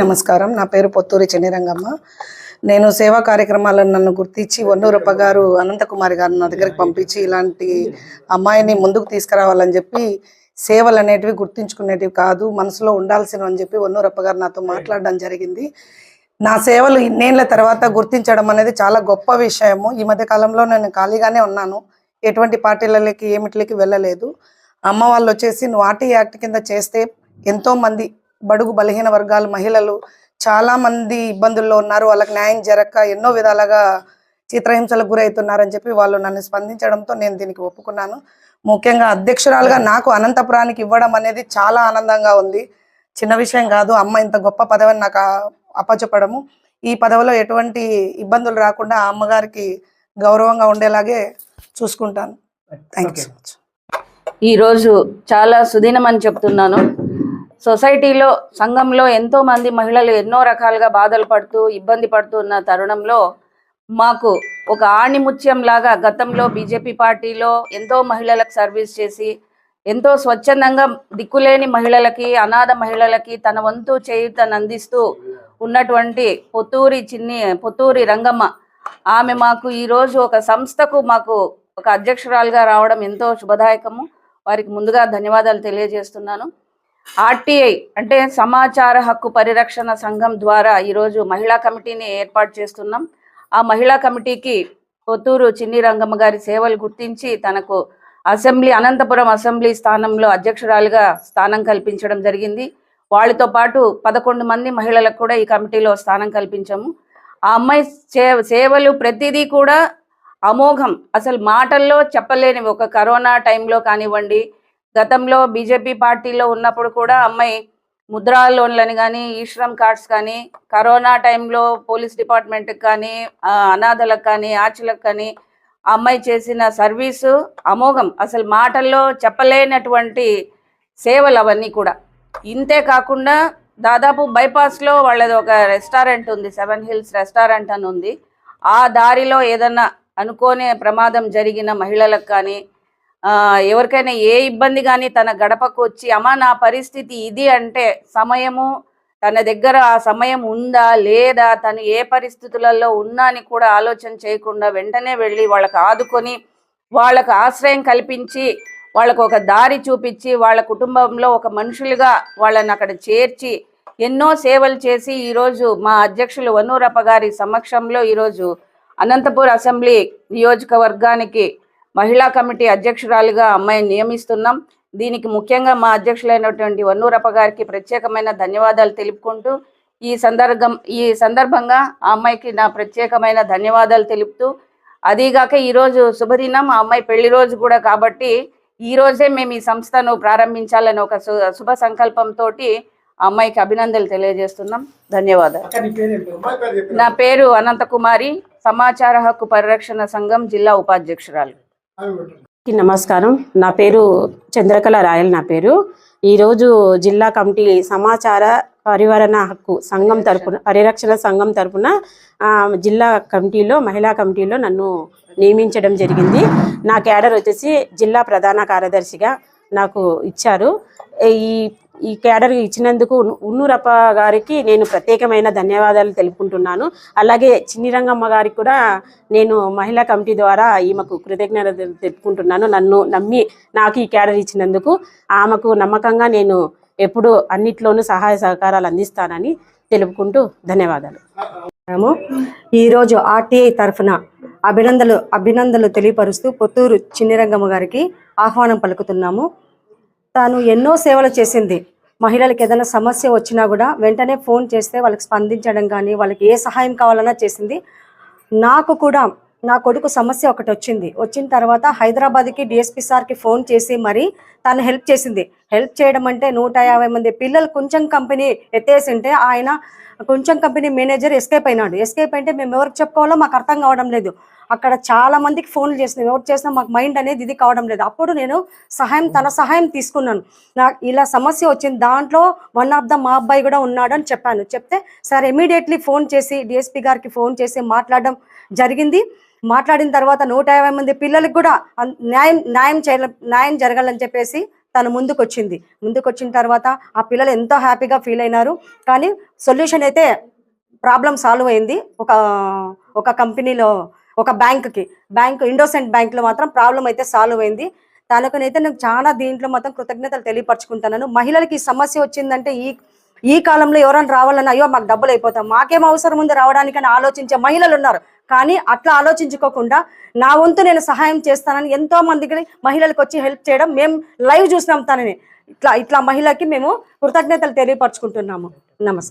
నమస్కారం. నా పేరు పొత్తూరి చెన్నిరంగమ్మ. నేను సేవా కార్యక్రమాలను నన్ను గుర్తించి వన్నూరప్ప గారు అనంతకుమారి గారు నా దగ్గరికి పంపించి ఇలాంటి అమ్మాయిని ముందుకు తీసుకురావాలని చెప్పి సేవలు అనేటివి గుర్తించుకునేటివి కాదు మనసులో ఉండాల్సినవి అని చెప్పి వన్నూరప్ప గారు నాతో మాట్లాడడం జరిగింది. నా సేవలు ఇన్నేళ్ళ తర్వాత గుర్తించడం అనేది చాలా గొప్ప విషయము. ఈ మధ్య కాలంలో నేను ఖాళీగానే ఉన్నాను. ఎటువంటి పార్టీలకి ఏమిటికి వెళ్ళలేదు. అమ్మ వాళ్ళు వచ్చేసి నువ్వు ఆర్టీ యాక్ట్ కింద చేస్తే ఎంతోమంది బడుగు బలహీన వర్గాల మహిళలు చాలా మంది ఇబ్బందుల్లో ఉన్నారు. వాళ్ళకి న్యాయం జరగక ఎన్నో విధాలుగా చిత్రహింసలకు గురవుతున్నారని చెప్పి వాళ్ళు నన్ను స్పందించడంతో నేను దీనికి ఒప్పుకున్నాను. ముఖ్యంగా అధ్యక్షురాలుగా నాకు అనంతపురానికి ఇవ్వడం అనేది చాలా ఆనందంగా ఉంది. చిన్న విషయం కాదు అమ్మ ఇంత గొప్ప పదవిని నాకు అప్పచెప్పడము. ఈ పదవిలో ఎటువంటి ఇబ్బందులు రాకుండా ఆ అమ్మగారికి గౌరవంగా ఉండేలాగే చూసుకుంటాను. థ్యాంక్ యూ సో మచ్ ఈరోజు చాలా సుదినమని చెప్తున్నాను. సొసైటీలో సంఘంలో ఎంతో మంది మహిళలు ఎన్నో రకాలుగా బాధలు పడుతూ ఇబ్బంది పడుతున్న తరుణంలో మాకు ఒక ఆణిముత్యం లాగా గతంలో బీజేపీ పార్టీలో ఎంతో మహిళలకు సర్వీస్ చేసి ఎంతో స్వచ్ఛందంగా దిక్కులేని మహిళలకి అనాథ మహిళలకి తన వంతు చేయుతను అందిస్తూ ఉన్నటువంటి పొత్తూరి చిన్ని పొత్తూరి రంగమ్మ. ఆమె మాకు ఈరోజు ఒక సంస్థకు మాకు ఒక అధ్యక్షురాలుగా రావడం ఎంతో శుభదాయకము. వారికి ముందుగా ధన్యవాదాలు తెలియజేస్తున్నాను. ఆర్టీఐ అంటే సమాచార హక్కు పరిరక్షణ సంఘం ద్వారా ఈరోజు మహిళా కమిటీని ఏర్పాటు చేస్తున్నాం. ఆ మహిళా కమిటీకి పొత్తూరు చిన్ని రంగమ్మ గారి సేవలు గుర్తించి తనకు అసెంబ్లీ అనంతపురం అసెంబ్లీ స్థానంలో అధ్యక్షురాలుగా స్థానం కల్పించడం జరిగింది. వాళ్ళతో పాటు పదకొండు మంది మహిళలకు కూడా ఈ కమిటీలో స్థానం కల్పించాము. ఆ అమ్మాయి సే- సేవలు ప్రతిదీ కూడా అమోఘం. అసలు మాటల్లో చెప్పలేని ఒక కరోనా టైంలో కానివ్వండి గతంలో బీజేపీ పార్టీలో ఉన్నప్పుడు కూడా అమ్మాయి ముద్రా లోన్లని కానీ ఈశ్రమ్ కార్డ్స్ కానీ కరోనా టైంలో పోలీస్ డిపార్ట్మెంట్కి కానీ అనాథలకు కానీ ఆచలకు కానీ ఆ అమ్మాయి చేసిన సర్వీసు అమోఘం. అసలు మాటల్లో చెప్పలేనటువంటి సేవలు అవన్నీ కూడా. ఇంతే కాకుండా దాదాపు బైపాస్లో వాళ్ళది ఒక రెస్టారెంట్ ఉంది సెవెన్ హిల్స్ రెస్టారెంట్ అని ఉంది. ఆ దారిలో ఏదన్నా అనుకోనే ప్రమాదం జరిగిన మహిళలకు కానీ ఎవరికైనా ఏ ఇబ్బంది కానీ తన గడపకు వచ్చి అమ్మ నా పరిస్థితి ఇది అంటే సమయము తన దగ్గర ఆ సమయం ఉందా లేదా తను ఏ పరిస్థితులలో ఉన్నా అని కూడా ఆలోచన చేయకుండా వెంటనే వెళ్ళి వాళ్ళకి ఆదుకొని వాళ్ళకు ఆశ్రయం కల్పించి వాళ్ళకు ఒక దారి చూపించి వాళ్ళ కుటుంబంలో ఒక మనుషులుగా వాళ్ళని అక్కడ చేర్చి ఎన్నో సేవలు చేసి ఈరోజు మా అధ్యక్షులు వనూరప్ప గారి సమక్షంలో ఈరోజు అనంతపూర్ అసెంబ్లీ నియోజకవర్గానికి మహిళా కమిటీ అధ్యక్షురాలుగా అమ్మాయిని నియమిస్తున్నాం. దీనికి ముఖ్యంగా మా అధ్యక్షులైనటువంటి వన్నూరప్ప గారికి ప్రత్యేకమైన ధన్యవాదాలు తెలుపుకుంటూ ఈ సందర్భం ఈ సందర్భంగా ఆ అమ్మాయికి నా ప్రత్యేకమైన ధన్యవాదాలు తెలుపుతూ అదీగాక ఈరోజు శుభదినం ఆ అమ్మాయి పెళ్ళి రోజు కూడా కాబట్టి ఈ రోజే మేము ఈ సంస్థను ప్రారంభించాలని ఒక శుభ సంకల్పంతో ఆ అమ్మాయికి అభినందనలు తెలియజేస్తున్నాం. ధన్యవాదాలు. నా పేరు అనంతకుమారి సమాచార హక్కు పరిరక్షణ సంఘం జిల్లా ఉపాధ్యక్షురాలు. నమస్కారం. నా పేరు చంద్రకళ రాయల్ నా పేరు. ఈరోజు జిల్లా కమిటీ సమాచార పరివరణ హక్కు సంఘం తరపున పరిరక్షణ సంఘం తరపున జిల్లా కమిటీలో మహిళా కమిటీలో నన్ను నియమించడం జరిగింది. నా క్యాడర్ వచ్చేసి జిల్లా ప్రధాన కార్యదర్శిగా నాకు ఇచ్చారు. ఈ ఈ క్యాడర్ ఇచ్చినందుకు ఉన్నూరప్ప గారికి నేను ప్రత్యేకమైన ధన్యవాదాలు తెలుపుకుంటున్నాను. అలాగే చిన్ని రంగమ్మ గారికి కూడా నేను మహిళా కమిటీ ద్వారా ఈమెకు కృతజ్ఞతలు తెలుపుకుంటున్నాను. నన్ను నమ్మి నాకు ఈ క్యాడర్ ఇచ్చినందుకు ఆమెకు నమ్మకంగా నేను ఎప్పుడు అన్నిట్లోనూ సహాయ సహకారాలు అందిస్తానని తెలుపుకుంటూ ధన్యవాదాలు. ఈరోజు ఆర్టీఐ తరఫున అభినందనలు అభినందనలు తెలియపరుస్తూ పొత్తూరు చిన్నిరంగమ్మ గారికి ఆహ్వానం పలుకుతున్నాము. తాను ఎన్నో సేవలు చేసింది. మహిళలకు ఏదైనా సమస్య వచ్చినా కూడా వెంటనే ఫోన్ చేస్తే వాళ్ళకి స్పందించడం కానీ వాళ్ళకి ఏ సహాయం కావాలన్నా చేసింది. నాకు కూడా నా కొడుకు సమస్య ఒకటి వచ్చింది. వచ్చిన తర్వాత హైదరాబాద్కి డిఎస్పీ సార్కి ఫోన్ చేసి మరి తను హెల్ప్ చేసింది. హెల్ప్ చేయడం అంటే నూట యాభై మంది పిల్లలు కొంచెం కంపెనీ ఎత్తేసింటే ఆయన కొంచెం కంపెనీ మేనేజర్ ఎస్కేప్ అయినాడు. ఎస్కేప్ అంటే మేము ఎవరికి చెప్పుకోవాలో మాకు అర్థం కావడం లేదు. అక్కడ చాలా మందికి ఫోన్లు చేసినాం ఎవరు చేసినా మాకు మైండ్ అనేది ఇది కావడం లేదు. అప్పుడు నేను సహాయం తన సహాయం తీసుకున్నాను. నాకు ఇలా సమస్య వచ్చింది. దాంట్లో వన్ ఆఫ్ ద మా అబ్బాయి కూడా ఉన్నాడు అని చెప్పాను. చెప్తే సార్ ఇమీడియట్లీ ఫోన్ చేసి డిఎస్పీ గారికి ఫోన్ చేసి మాట్లాడడం జరిగింది. మాట్లాడిన తర్వాత నూట యాభై మంది పిల్లలకు కూడా న్యాయం న్యాయం చేయాల న్యాయం జరగాలని చెప్పేసి తను ముందుకు వచ్చింది ముందుకు వచ్చిన తర్వాత ఆ పిల్లలు ఎంతో హ్యాపీగా ఫీల్ అయినారు. కానీ సొల్యూషన్ అయితే ప్రాబ్లం సాల్వ్ అయింది. ఒక ఒక కంపెనీలో ఒక బ్యాంక్కి. బ్యాంక్ ఇండోసెంట్ బ్యాంక్లో మాత్రం ప్రాబ్లం అయితే సాల్వ్ అయింది. తనకునైతే నేను చాలా దీంట్లో మాత్రం కృతజ్ఞతలు తెలియపరచుకుంటున్నాను మహిళలకి ఈ సమస్య వచ్చిందంటే ఈ ఈ కాలంలో ఎవరైనా రావాలని అయ్యో మాకు డబ్బులు అయిపోతాం మాకేం అవసరం ఉంది రావడానికని ఆలోచించే మహిళలు ఉన్నారు. కానీ అట్లా ఆలోచించుకోకుండా నా వంతు నేను సహాయం చేస్తానని ఎంతో మందికి మహిళలకు వచ్చి హెల్ప్ చేయడం మేము లైవ్ చూసినాం తనని. ఇట్లా ఇట్లా మహిళకి మేము కృతజ్ఞతలు తెలియపరచుకుంటున్నాము. నమస్తే